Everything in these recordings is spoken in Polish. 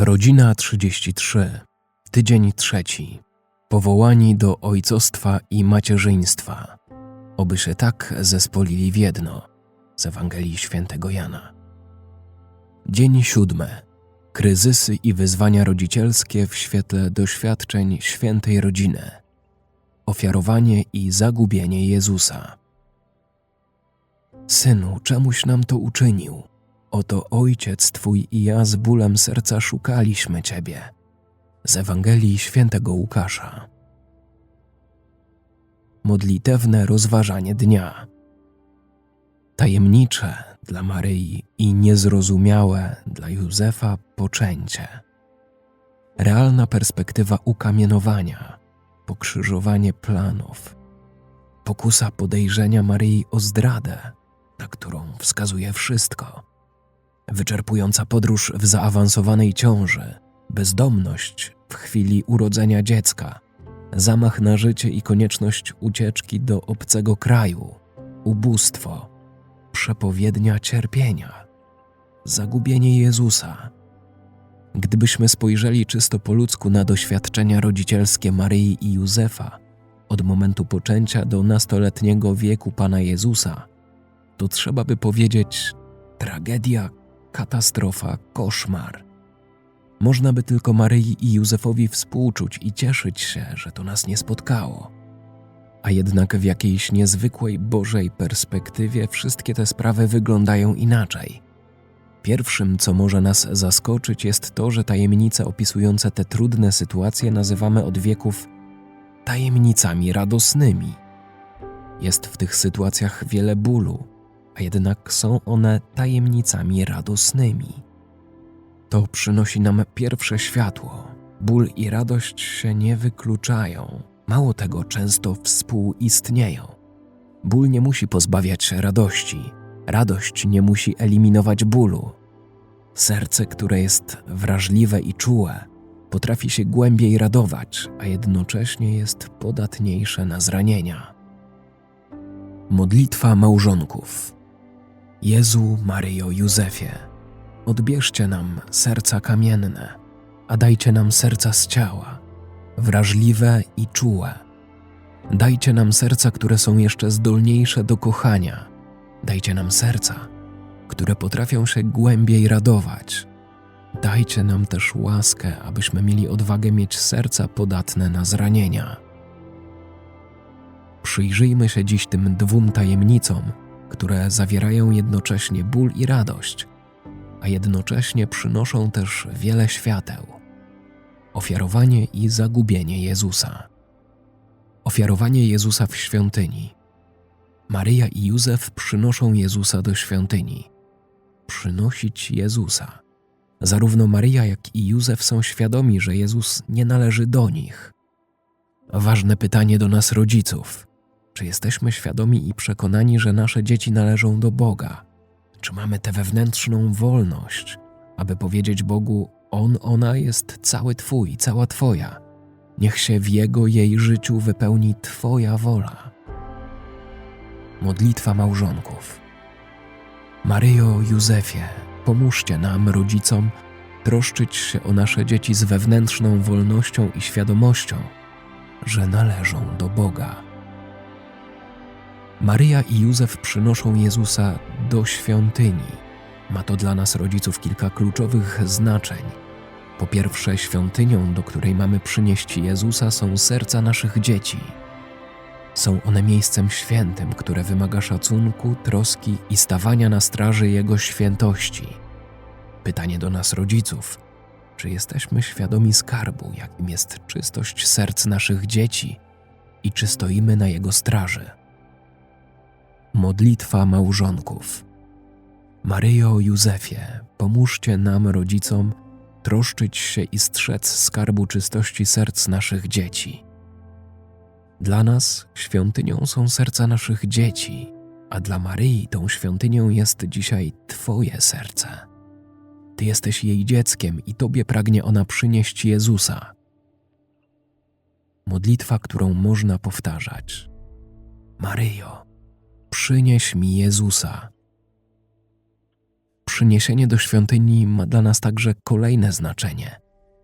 Rodzina 33. Tydzień trzeci. Powołani do ojcostwa i macierzyństwa. Oby się tak zespolili w jedno. Z Ewangelii Świętego Jana. Dzień siódmy. Kryzysy i wyzwania rodzicielskie w świetle doświadczeń świętej rodziny. Ofiarowanie i zagubienie Jezusa. Synu, czemuś nam to uczynił? Oto ojciec twój i ja z bólem serca szukaliśmy ciebie. Z Ewangelii Świętego Łukasza. Modlitewne rozważanie dnia. Tajemnicze dla Maryi i niezrozumiałe dla Józefa poczęcie. Realna perspektywa ukamienowania, pokrzyżowanie planów, pokusa podejrzenia Maryi o zdradę, na którą wskazuje wszystko wyczerpująca podróż w zaawansowanej ciąży, bezdomność w chwili urodzenia dziecka, zamach na życie i konieczność ucieczki do obcego kraju, ubóstwo, przepowiednia cierpienia, zagubienie Jezusa. Gdybyśmy spojrzeli czysto po ludzku na doświadczenia rodzicielskie Maryi i Józefa, od momentu poczęcia do nastoletniego wieku Pana Jezusa, to trzeba by powiedzieć tragedia, katastrofa, koszmar. Można by tylko Maryi i Józefowi współczuć i cieszyć się, że to nas nie spotkało. A jednak w jakiejś niezwykłej Bożej perspektywie wszystkie te sprawy wyglądają inaczej. Pierwszym, co może nas zaskoczyć, jest to, że tajemnice opisujące te trudne sytuacje nazywamy od wieków tajemnicami radosnymi. Jest w tych sytuacjach wiele bólu, a jednak są one tajemnicami radosnymi. To przynosi nam pierwsze światło. Ból i radość się nie wykluczają, mało tego, często współistnieją. Ból nie musi pozbawiać radości, radość nie musi eliminować bólu. Serce, które jest wrażliwe i czułe, potrafi się głębiej radować, a jednocześnie jest podatniejsze na zranienia. Modlitwa małżonków. Jezu, Maryjo, Józefie, odbierzcie nam serca kamienne, a dajcie nam serca z ciała, wrażliwe i czułe. Dajcie nam serca, które są jeszcze zdolniejsze do kochania. Dajcie nam serca, które potrafią się głębiej radować. Dajcie nam też łaskę, abyśmy mieli odwagę mieć serca podatne na zranienia. Przyjrzyjmy się dziś tym dwóm tajemnicom, które zawierają jednocześnie ból i radość, a jednocześnie przynoszą też wiele świateł. Ofiarowanie i zagubienie Jezusa. Ofiarowanie Jezusa w świątyni. Maryja i Józef przynoszą Jezusa do świątyni. Przynosić Jezusa. Zarówno Maryja, jak i Józef są świadomi, że Jezus nie należy do nich. Ważne pytanie do nas, rodziców czy jesteśmy świadomi i przekonani, że nasze dzieci należą do Boga? Czy mamy tę wewnętrzną wolność, aby powiedzieć Bogu: On, ona jest cały Twój, cała Twoja. Niech się w Jego, jej życiu wypełni Twoja wola. Modlitwa małżonków. Maryjo, Józefie, pomóżcie nam, rodzicom, troszczyć się o nasze dzieci z wewnętrzną wolnością i świadomością, że należą do Boga. Maryja i Józef przynoszą Jezusa do świątyni. Ma to dla nas, rodziców, kilka kluczowych znaczeń. Po pierwsze, świątynią, do której mamy przynieść Jezusa, są serca naszych dzieci. Są one miejscem świętym, które wymaga szacunku, troski i stawania na straży Jego świętości. Pytanie do nas, rodziców: czy jesteśmy świadomi skarbu, jakim jest czystość serc naszych dzieci i czy stoimy na Jego straży? Modlitwa małżonków. Maryjo Józefie, pomóżcie nam, rodzicom, troszczyć się i strzec skarbu czystości serc naszych dzieci. Dla nas świątynią są serca naszych dzieci, a dla Maryi tą świątynią jest dzisiaj Twoje serce. Ty jesteś jej dzieckiem i Tobie pragnie ona przynieść Jezusa. Modlitwa, którą można powtarzać. Maryjo, przynieś mi Jezusa. przyniesienie do świątyni ma dla nas także kolejne znaczenie.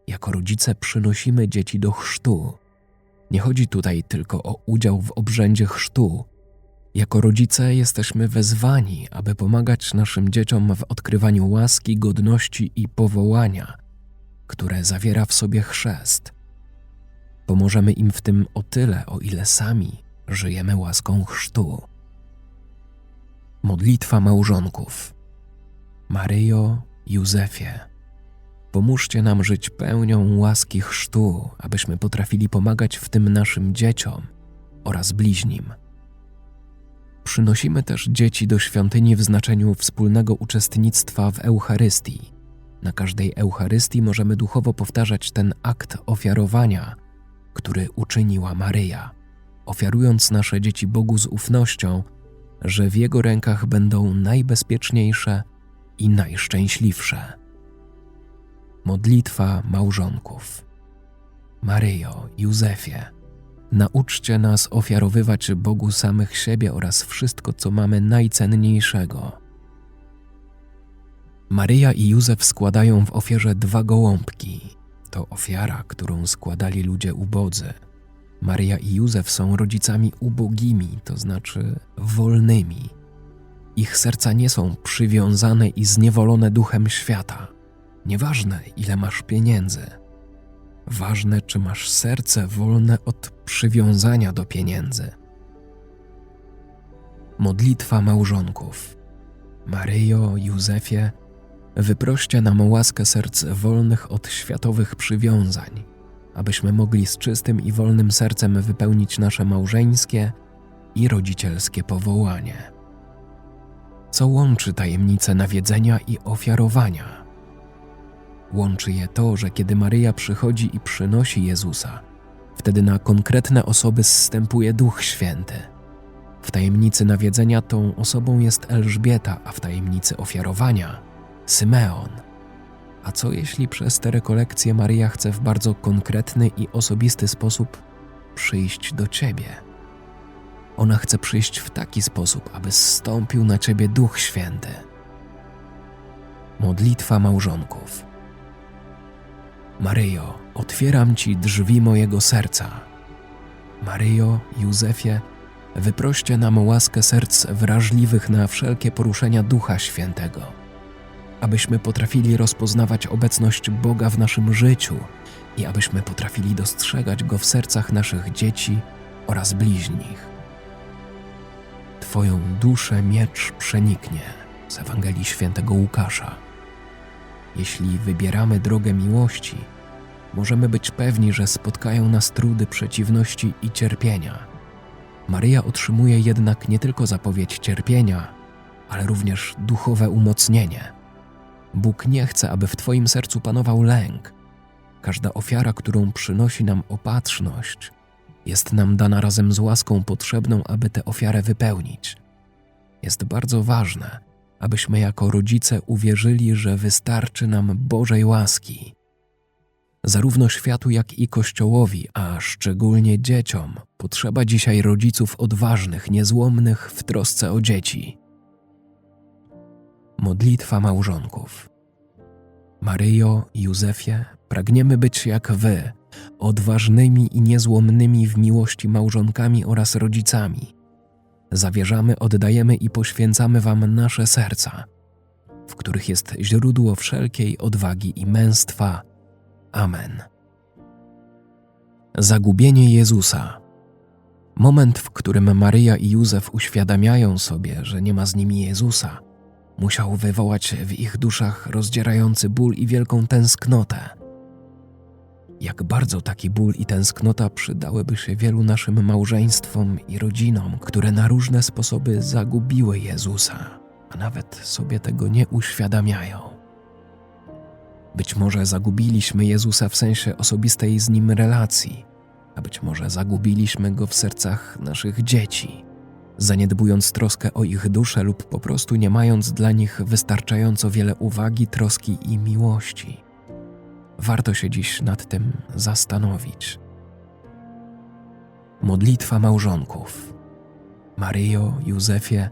Jako rodzice przynosimy dzieci do chrztu. Nie chodzi tutaj tylko o udział w obrzędzie chrztu. Jako rodzice jesteśmy wezwani, aby pomagać naszym dzieciom w odkrywaniu łaski, godności i powołania, które zawiera w sobie chrzest. Pomożemy im w tym o tyle, o ile sami żyjemy łaską chrztu. Modlitwa małżonków. Maryjo, Józefie, pomóżcie nam żyć pełnią łaski chrztu, abyśmy potrafili pomagać w tym naszym dzieciom oraz bliźnim. Przynosimy też dzieci do świątyni w znaczeniu wspólnego uczestnictwa w Eucharystii. Na każdej Eucharystii możemy duchowo powtarzać ten akt ofiarowania, który uczyniła Maryja, ofiarując nasze dzieci Bogu z ufnością, że w Jego rękach będą najbezpieczniejsze i najszczęśliwsze. Modlitwa małżonków. Maryjo, Józefie, nauczcie nas ofiarowywać Bogu samych siebie oraz wszystko, co mamy najcenniejszego. Maryja i Józef składają w ofierze dwa gołąbki. To ofiara, którą składali ludzie ubodzy. Maryja i Józef są rodzicami ubogimi, to znaczy wolnymi. Ich serca nie są przywiązane i zniewolone duchem świata. Nieważne, ile masz pieniędzy. Ważne, czy masz serce wolne od przywiązania do pieniędzy. Modlitwa małżonków. Maryjo, Józefie, wyproście nam łaskę serc wolnych od światowych przywiązań, abyśmy mogli z czystym i wolnym sercem wypełnić nasze małżeńskie i rodzicielskie powołanie. Co łączy tajemnice nawiedzenia i ofiarowania? Łączy je to, że kiedy Maryja przychodzi i przynosi Jezusa, wtedy na konkretne osoby zstępuje Duch Święty. W tajemnicy nawiedzenia tą osobą jest Elżbieta, a w tajemnicy ofiarowania Symeon. A co jeśli przez te rekolekcje Maryja chce w bardzo konkretny i osobisty sposób przyjść do Ciebie? Ona chce przyjść w taki sposób, aby zstąpił na Ciebie Duch Święty. Modlitwa małżonków. Maryjo, otwieram Ci drzwi mojego serca. Maryjo, Józefie, wyproście nam łaskę serc wrażliwych na wszelkie poruszenia Ducha Świętego, abyśmy potrafili rozpoznawać obecność Boga w naszym życiu i abyśmy potrafili dostrzegać Go w sercach naszych dzieci oraz bliźnich. Twoją duszę miecz przeniknie z Ewangelii Świętego Łukasza. Jeśli wybieramy drogę miłości, możemy być pewni, że spotkają nas trudy, przeciwności i cierpienia. Maryja otrzymuje jednak nie tylko zapowiedź cierpienia, ale również duchowe umocnienie. Bóg nie chce, aby w Twoim sercu panował lęk. Każda ofiara, którą przynosi nam opatrzność, jest nam dana razem z łaską potrzebną, aby tę ofiarę wypełnić. Jest bardzo ważne, abyśmy jako rodzice uwierzyli, że wystarczy nam Bożej łaski. Zarówno światu, jak i Kościołowi, a szczególnie dzieciom, potrzeba dzisiaj rodziców odważnych, niezłomnych w trosce o dzieci. Modlitwa małżonków. Maryjo, Józefie, pragniemy być jak Wy, odważnymi i niezłomnymi w miłości małżonkami oraz rodzicami. Zawierzamy, oddajemy i poświęcamy Wam nasze serca, w których jest źródło wszelkiej odwagi i męstwa. Amen. Zagubienie Jezusa. Moment, w którym Maryja i Józef uświadamiają sobie, że nie ma z nimi Jezusa, musiał wywołać w ich duszach rozdzierający ból i wielką tęsknotę. Jak bardzo taki ból i tęsknota przydałyby się wielu naszym małżeństwom i rodzinom, które na różne sposoby zagubiły Jezusa, a nawet sobie tego nie uświadamiają. Być może zagubiliśmy Jezusa w sensie osobistej z nim relacji, a być może zagubiliśmy go w sercach naszych dzieci, zaniedbując troskę o ich duszę lub po prostu nie mając dla nich wystarczająco wiele uwagi, troski i miłości. Warto się dziś nad tym zastanowić. Modlitwa małżonków. Maryjo, Józefie,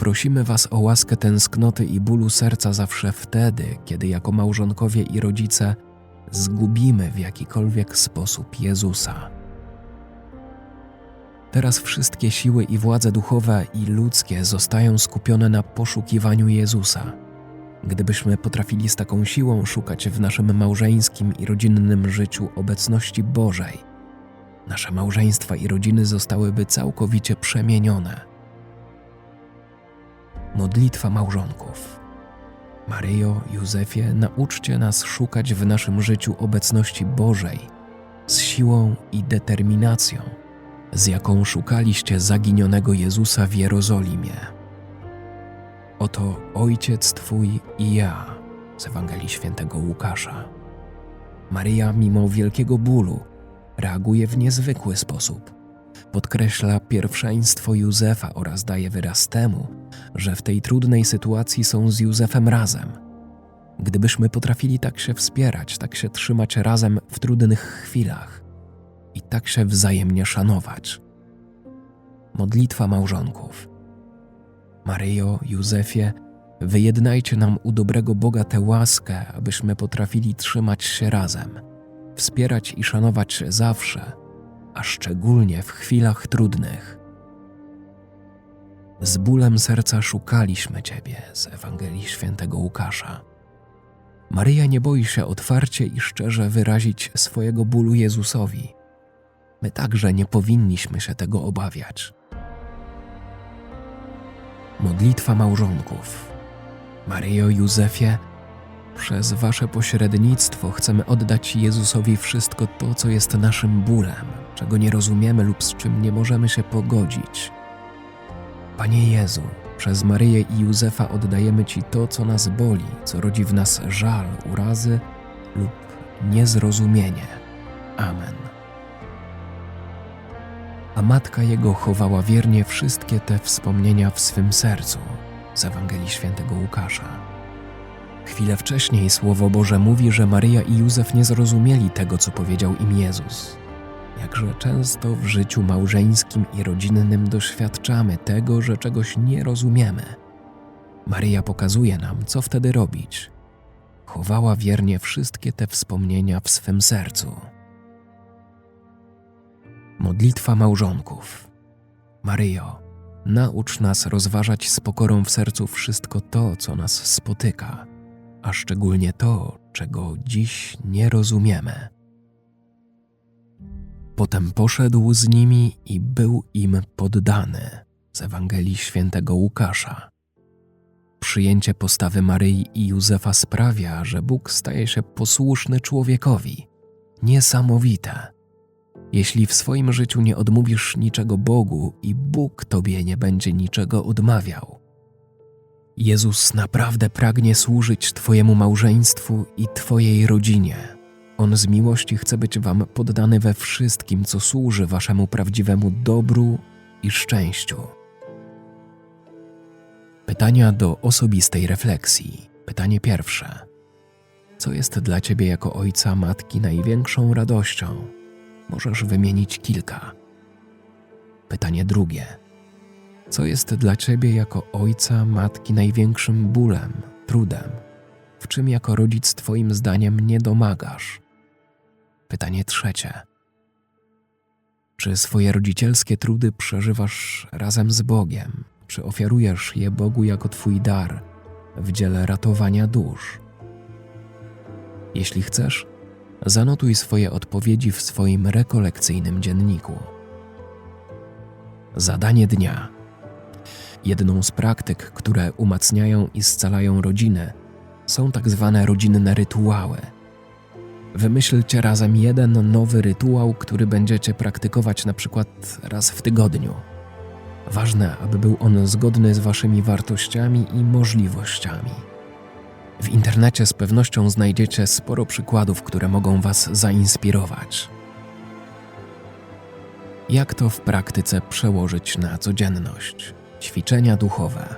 Prosimy Was o łaskę tęsknoty i bólu serca zawsze wtedy, kiedy jako małżonkowie i rodzice zgubimy w jakikolwiek sposób Jezusa. Teraz wszystkie siły i władze duchowe i ludzkie zostają skupione na poszukiwaniu Jezusa. Gdybyśmy potrafili z taką siłą szukać w naszym małżeńskim i rodzinnym życiu obecności Bożej, nasze małżeństwa i rodziny zostałyby całkowicie przemienione. Modlitwa małżonków. Maryjo, Józefie, nauczcie nas szukać w naszym życiu obecności Bożej z siłą i determinacją, z jaką szukaliście zaginionego Jezusa w Jerozolimie. Oto Ojciec Twój i ja z Ewangelii Świętego Łukasza. Maryja, mimo wielkiego bólu, reaguje w niezwykły sposób. Podkreśla pierwszeństwo Józefa oraz daje wyraz temu, że w tej trudnej sytuacji są z Józefem razem. Gdybyśmy potrafili tak się wspierać, tak się trzymać razem w trudnych chwilach i tak się wzajemnie szanować. Modlitwa małżonków. Maryjo, Józefie, wyjednajcie nam u dobrego Boga tę łaskę, abyśmy potrafili trzymać się razem, wspierać i szanować się zawsze, a szczególnie w chwilach trudnych. Z bólem serca szukaliśmy Ciebie z Ewangelii Świętego Łukasza. Maryja nie boi się otwarcie i szczerze wyrazić swojego bólu Jezusowi. My także nie powinniśmy się tego obawiać. Modlitwa małżonków. Maryjo Józefie, przez Wasze pośrednictwo chcemy oddać Jezusowi wszystko to, co jest naszym bólem, czego nie rozumiemy lub z czym nie możemy się pogodzić. Panie Jezu, przez Maryję i Józefa oddajemy Ci to, co nas boli, co rodzi w nas żal, urazy lub niezrozumienie. Amen. A matka jego chowała wiernie wszystkie te wspomnienia w swym sercu z Ewangelii Świętego Łukasza. Chwilę wcześniej Słowo Boże mówi, że Maryja i Józef nie zrozumieli tego, co powiedział im Jezus. Jakże często w życiu małżeńskim i rodzinnym doświadczamy tego, że czegoś nie rozumiemy. Maryja pokazuje nam, co wtedy robić. Chowała wiernie wszystkie te wspomnienia w swym sercu. Modlitwa małżonków. Maryjo, naucz nas rozważać z pokorą w sercu wszystko to, co nas spotyka, a szczególnie to, czego dziś nie rozumiemy. Potem poszedł z nimi i był im poddany z Ewangelii Świętego Łukasza. Przyjęcie postawy Maryi i Józefa sprawia, że Bóg staje się posłuszny człowiekowi. Niesamowite. Jeśli w swoim życiu nie odmówisz niczego Bogu i Bóg tobie nie będzie niczego odmawiał. Jezus naprawdę pragnie służyć Twojemu małżeństwu i Twojej rodzinie. On z miłości chce być Wam poddany we wszystkim, co służy Waszemu prawdziwemu dobru i szczęściu. Pytania do osobistej refleksji. Pytanie pierwsze. Co jest dla Ciebie jako ojca, matki największą radością? Możesz wymienić kilka. Pytanie drugie. Co jest dla Ciebie jako ojca, matki największym bólem, trudem? W czym jako rodzic Twoim zdaniem nie domagasz? Pytanie trzecie. Czy swoje rodzicielskie trudy przeżywasz razem z Bogiem? Czy ofiarujesz je Bogu jako Twój dar w dziele ratowania dusz? Jeśli chcesz, zanotuj swoje odpowiedzi w swoim rekolekcyjnym dzienniku. Zadanie dnia. Jedną z praktyk, które umacniają i scalają rodzinę, są tak zwane rodzinne rytuały. Wymyślcie razem jeden nowy rytuał, który będziecie praktykować na przykład raz w tygodniu. Ważne, aby był on zgodny z Waszymi wartościami i możliwościami. W internecie z pewnością znajdziecie sporo przykładów, które mogą Was zainspirować. Jak to w praktyce przełożyć na codzienność? Ćwiczenia duchowe.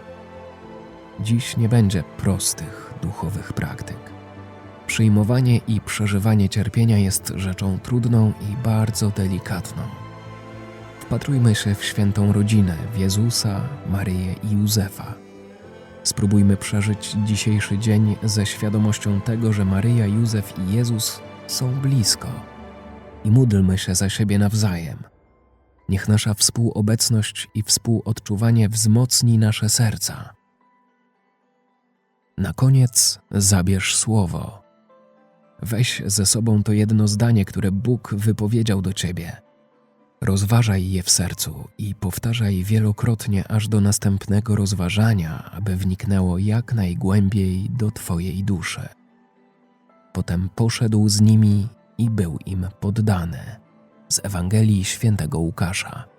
Dziś nie będzie prostych duchowych praktyk. Przyjmowanie i przeżywanie cierpienia jest rzeczą trudną i bardzo delikatną. Wpatrujmy się w świętą rodzinę w Jezusa, Maryję i Józefa. Spróbujmy przeżyć dzisiejszy dzień ze świadomością tego, że Maryja, Józef i Jezus są blisko. I módlmy się za siebie nawzajem. Niech nasza współobecność i współodczuwanie wzmocni nasze serca. Na koniec zabierz słowo. Weź ze sobą to jedno zdanie, które Bóg wypowiedział do ciebie. Rozważaj je w sercu i powtarzaj wielokrotnie aż do następnego rozważania, aby wniknęło jak najgłębiej do Twojej duszy. Potem poszedł z nimi i był im poddany. Z Ewangelii Świętego Łukasza.